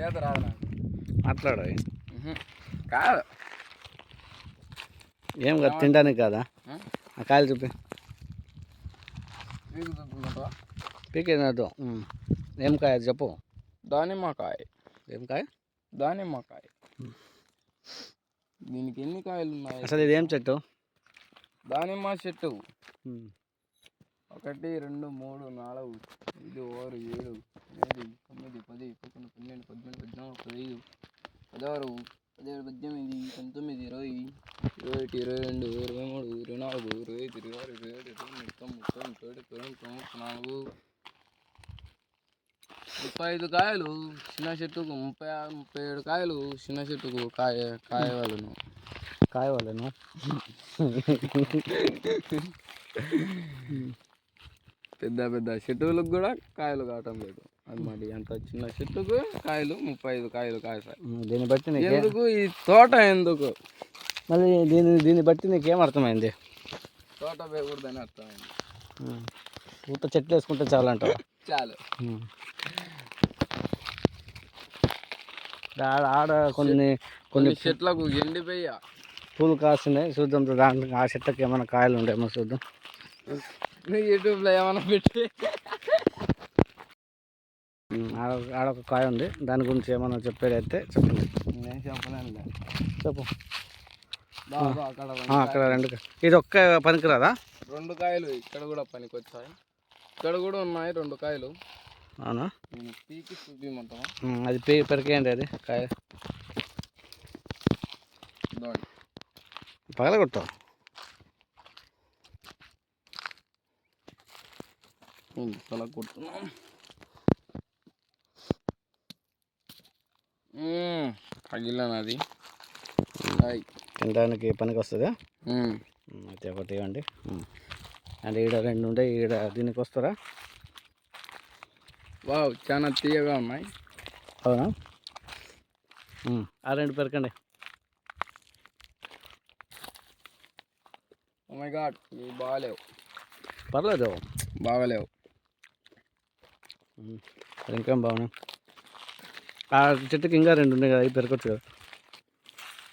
చేత రాదు నాకు మాట్లాడు. కాదు. ఏం కాదు తినడానికి కాదా? ఆ? కాయలు చూపి? పీకేది ఏం కాయ చెప్పు. దానిమ్మకాయ. ఏం కాయ? దానిమ్మకాయ. దీనికి ఎన్ని కాయలు ఉన్నాయి అసలు ఇది ఏం చెట్టు? దానిమ్మ చెట్టు. ఒకటి రెండు మూడు నాలుగు ఐదు ఆరు ఏడు ఎనిమిది తొమ్మిది పది పదకొండు పన్నెండు పద్మూడు పద్నాలుగు పదిహేను పదహారు పదిహేడు పద్దెనిమిది పంతొమ్మిది ఇరవై ఇరవై ఒకటి ఇరవై రెండు ఇరవై మూడు ఇరవై నాలుగు ఇరవై ఐదు ఇరవై ఆరు ఇరవై ఏడు ఇరవై ఎనిమిది ముప్పై ముప్పై ముప్పై ఎనిమిది ముప్పై ముప్పై నాలుగు ముప్పై ఐదు కాయలు చిన్న చెట్టుకు ముప్పై ఆరు ముప్పై ఏడు కాయలు చిన్న చెట్టుకు కాయ కాయవలను. కాయ వాళ్ళను పెద్ద పెద్ద చెట్టులకు కూడా కాయలు కావటం లేదు. అది మరి అంత చిన్న చెట్టుకు కాయలు ముప్పై ఐదు కాయలు ఉమ్, దీన్ని బట్టి ఎందుకు? ఈ తోట ఎందుకు? మళ్ళీ దీన్ని దీన్ని బట్టి నీకేం అర్థమైంది? తోట వేయకూడదని అర్థమైంది. పూత చెట్లు వేసుకుంటే చాలు. ఉమ్. ఆడ ఆడ కొన్ని కొన్ని చెట్లకు ఎండిపోయ. పూలు కాస్తున్నాయి. చూద్దాం దాంట్లో ఆ చెట్టుకి ఏమైనా కాయలు ఉండేమో చూద్దాం. నువ్వు యూట్యూబ్లో ఏమైనా పెట్టి. ఉమ్, ఆడ ఆడ ఒక కాయ ఉంది. దాని గురించి ఏమైనా చెప్పేదైతే చెప్పండి. నేను చెప్పలేనులే. చెప్పు. అక్కడ రెండు ఇది ఒక్క పనికిరాదా? రెండు కాయలు ఇక్కడ కూడా పనికొచ్చాయి. ఇక్కడ కూడా ఉన్నాయి రెండు కాయలు. అవునా? పీకి చూపిమంటావా? ఉమ్, అది పే పెరికేయండి అది కాయ. దాడి తల కొడుతున్నాం. పగిలినది హాయ్ తినడానికి పనికి వస్తుందా? అయితే ఒకటి ఇవ్వండి. అండ్ ఈడ రెండు ఉండే ఈడ దీనికి వస్తారా? వావ్ చాలా తీయగా ఉన్నాయి. అవునా? ఆ రెండు పెరకండి. ఓ మై గాడ్ ఇవి బాగాలేవు. పర్లేదు? బాగలేవు. అది ఇంకేం బాగున్నాయి. ఆ చెట్టుకి ఇంకా రెండు ఉన్నాయి కదా అవి పెరగచ్చు కదా.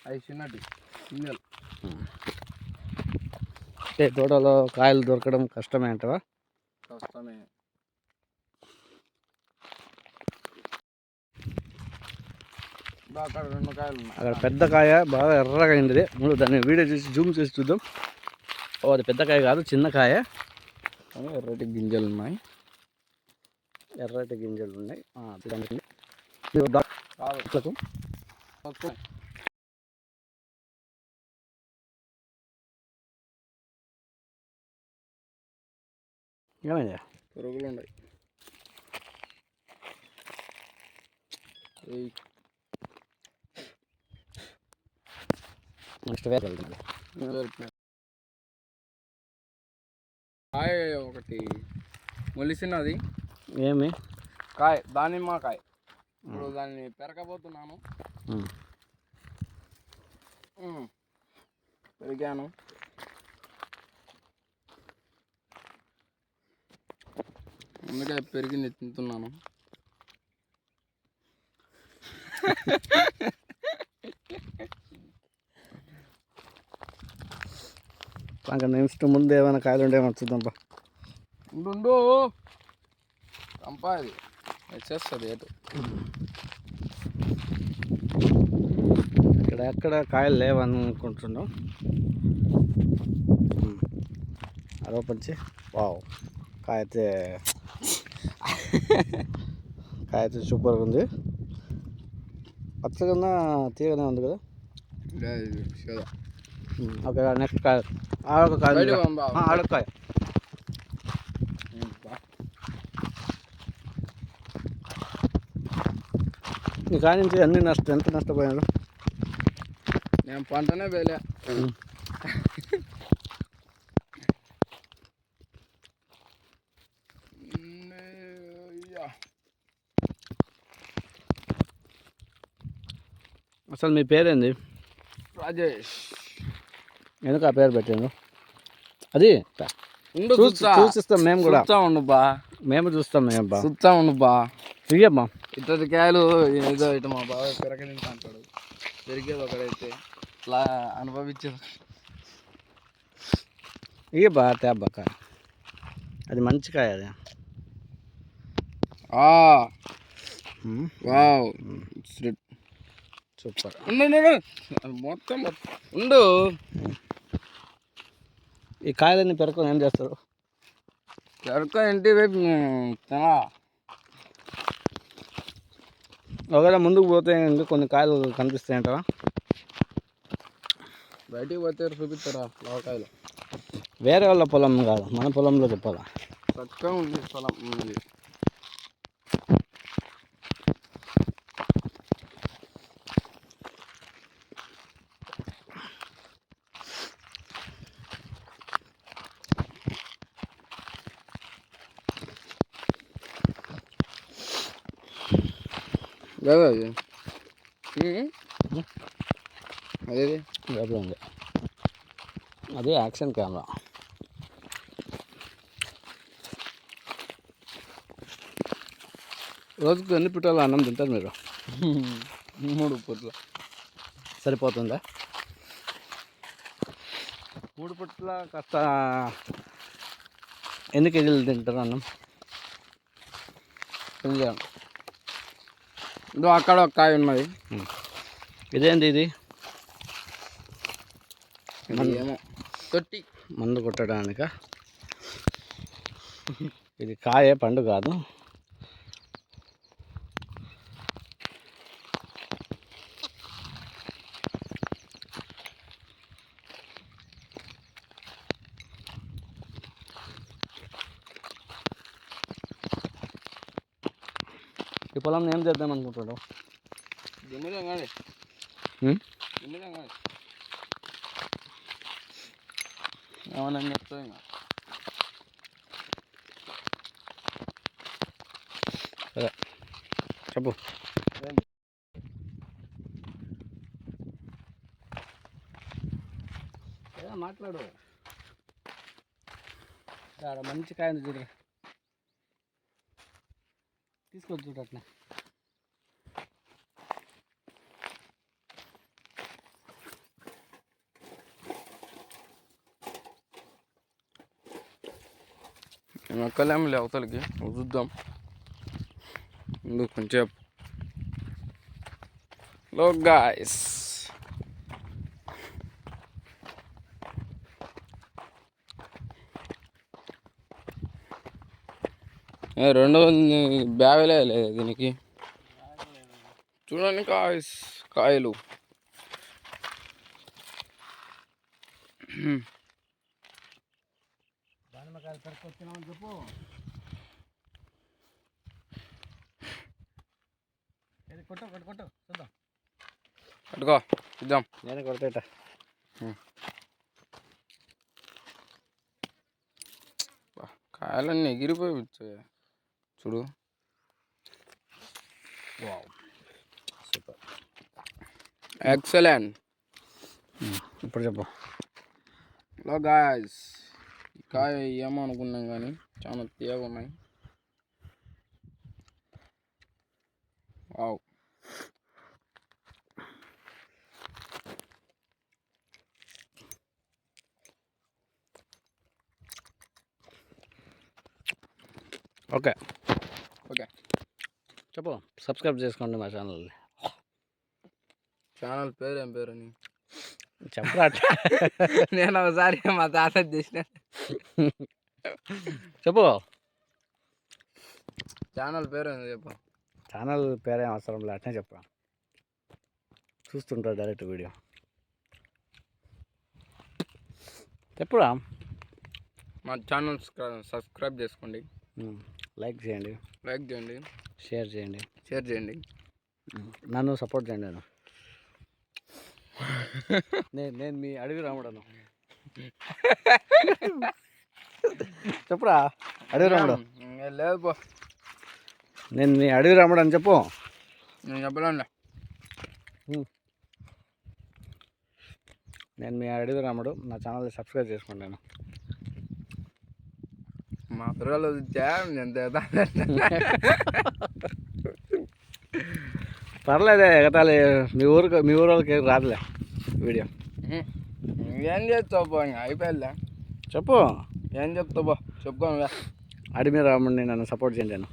అవి చిన్నటి సింగల్. అంటే తోటలో కాయలు దొరకడం కష్టమే అంటావా? కష్టమే. అక్కడ రెండు కాయలు ఉన్నాయి. అక్కడ పెద్ద కాయ బాగా ఎర్రగా అయింది. ముందు దాన్ని వీడియో చేసి జూమ్ చేసి చూద్దాం. ఓ అది పెద్ద కాయ కాదు చిన్న కాయ. కానీ ఎర్రటి గింజలు ఉన్నాయి. ఎర్రటి గింజలు ఉన్నాయి. ఏమైంది? పురుగులు ఉన్నాయి. నెక్స్ట్ వేరే. కాయ ఒకటి. మొలిసినది. ఏమి? కాయ దానిమ్మ కాయ ఇప్పుడు దాన్ని పెరగబోతున్నాను. పెరిగాను. అందుకే పెరిగింది తింటున్నాను. ఇంకా నెక్స్ట్ ముందు ఏమైనా కాయలు ఉండేమో చూద్దాం బా ఉండు చంపాది వచ్చేస్తుంది ఎటు ఇక్కడ ఎక్కడ కాయలు లేవనుకుంటున్నాం ఉమ్. అదో పంచి వావ్. కాయ అయితే కాయ అయితే సూపర్గా ఉంది. పచ్చగా తీయగానే ఉంది కదా? ఇదే ఇది. ఓకే నెక్స్ట్ కాయ. ఆడొక కాయ ఆడొక కాయ కాయ నుంచి అన్ని నష్టం ఎంత నష్టపోయారు? నేను పంటనే వేలే. అసలు మీ పేరేంది? రాజేష్. ఎందుకు ఆ పేరు పెట్టాను అది చూసిస్తాం మేము కూడా. చూస్తా ఉండు బా. మేము చూస్తాం మేము బా. చూస్తా ఉండు బా. ఇతడి కాయలు ఏదో ఇటు మా బావ పెరగ తింటా అంటాడు. పెరిగేది ఒకడైతే ఇట్లా అనుభవించేది ఇక బాగా తేబ్బా కాయ. అది మంచి కాయ అది. వావ్. సూపర్. మొత్తం ఉండు. ఈ కాయలన్నీ పెరుకొని ఏం చేస్తారు? పెరక ఇంటి వైపు తినా ఒకవేళ ముందుకు పోతే ఇంకా కొన్ని కాయలు కనిపిస్తాయంటారా బయటికి పోతే చూపిస్తారా లవకాయలు? వేరే వాళ్ళ పొలం కాదు మన పొలంలో చెప్పాలా? చక్కగా ఉంది పొలం అదేది లోపల ఉంది అది యాక్షన్ కెమెరా రోజుకు ఎన్ని పిట్టాలు అన్నం తింటారు మీరు? మూడు పొట్ల. సరిపోతుందా? మూడు పుట్ల కాస్త ఎన్ని కేజీలు తింటారు అన్నం? కొంచెం ఇదో అక్కడ ఒక కాయ ఉన్నది. ఇదేంటి ఇది? తొట్టి. మందు కొట్టడానిక? ఇది కాయ పండు కాదు. పొలం ఏం చేద్దాం అనుకుంటాడు ఏమన్నా చెప్తావు ఇంకా? సరే చెప్పు. మాట్లాడు. మంచి కాయను చూడు. తీసుకొచ్చి చూడు అట్లా మేము ఎక్కలేము అవతలకి చూద్దాం ముందు కొంచెం లో గాయస్ రెండు బ్యాగులే లేదు దీనికి. చూడండి కాయస్ కాయలు. దానిమ్మకాయలు సరికొచ్చినామని చెప్పు. ఏది కొట్టు కొట్టు కొట్టు. చూద్దాం. పట్టుకో చూద్దాం నేనే కొడతాట కాయలన్నీ ఎగిరిపోయి వచ్చాయి. చూడు. సూపర్. ఎక్సలెంట్. ఇప్పుడు చెప్పు. Hello guys. కాయ ఏమో అనుకున్నాం కానీ చాలా తీయగా ఉన్నాయి. వావ్. ఓకే. ఓకే. చెప్పు. సబ్స్క్రైబ్ చేసుకోండి మా ఛానల్ని. ఛానల్ పేరు ఏం పేరు అని చెప్పరా నేను ఒకసారి మా తాత చేసిన. చెప్పు. ఛానల్ పేరు చెప్పు. ఛానల్ పేరేం అవసరం లే అట్నే చెప్పరా చూస్తుంటా డైరెక్ట్ వీడియో. చెప్పురా. మా ఛానల్ సబ్స్క్రైబ్ చేసుకోండి. లైక్ చేయండి. లైక్ చేయండి. షేర్ చేయండి. షేర్ చేయండి. నన్ను సపోర్ట్ చేయండి నేను నేను నేను మీ అడవి రాముడను. చెప్పురా అడవి రాముడు. లేదు పో. నేను మీ అడవి రాముడు అని చెప్పు. నేను చెప్పలేనులే. నేను మీ అడవి రాముడు నా ఛానల్ సబ్స్క్రైబ్ చేసుకోండి నేను. మా పిల్లలు పర్లేదే ఎగతాళి. మీ ఊరికి మీ ఊరు వాళ్ళకి రాదులే. వీడియో. ఏం చేస్తావు బా ఇంకా అయిపోయాలే చెప్పు. ఏం చెప్తావు బా చెప్పుకోనుగా అడిమి రాముడిని నన్ను సపోర్ట్ చేయండి నేను